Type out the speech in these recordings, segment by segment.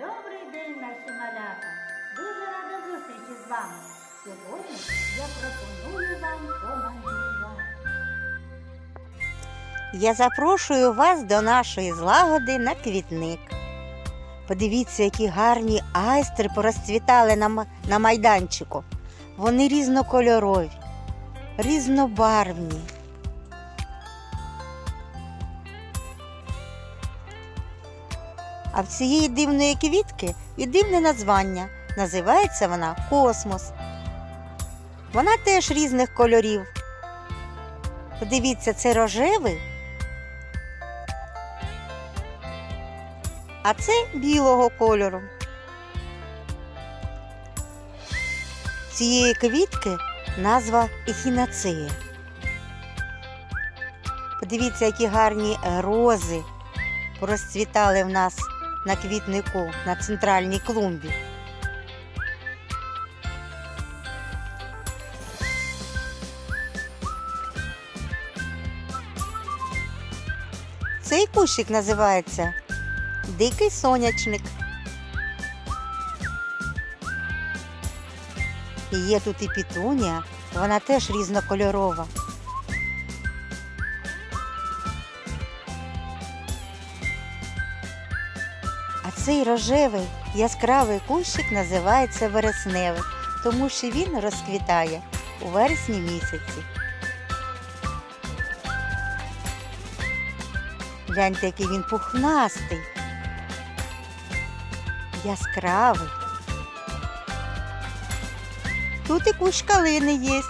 Добрий день, наші малята! Дуже рада зустрічі з вами. Сьогодні я пропоную вам помалювати. Я запрошую вас до нашої злагоди на квітник. Подивіться, які гарні айстри порозцвітали на, на майданчику. Вони різнокольорові, різнобарвні. А в цієї дивної квітки і дивне названня. Називається вона космос. Вона теж різних кольорів. Подивіться, це рожевий, а це білого кольору. Цієї квітки назва ехінацея. Подивіться, які гарні рози розцвітали в нас на квітнику на центральній клумбі. Цей кущик називається Дикий сонячник. Є тут і пітунія, вона теж різнокольорова. А цей рожевий яскравий кущик називається вересневий, тому що він розквітає у вересні місяці. Гляньте, який він пухнастий, яскравий. Тут і кущ калини є.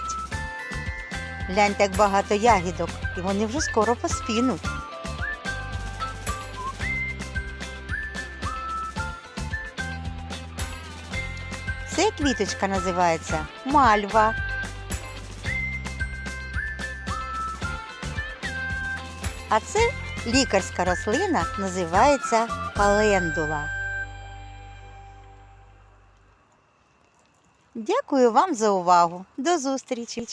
Гляньте, як багато ягідок, і вони вже скоро поспінуть. Це квіточка називається мальва. А це лікарська рослина називається календула. Дякую вам за увагу. До зустрічі!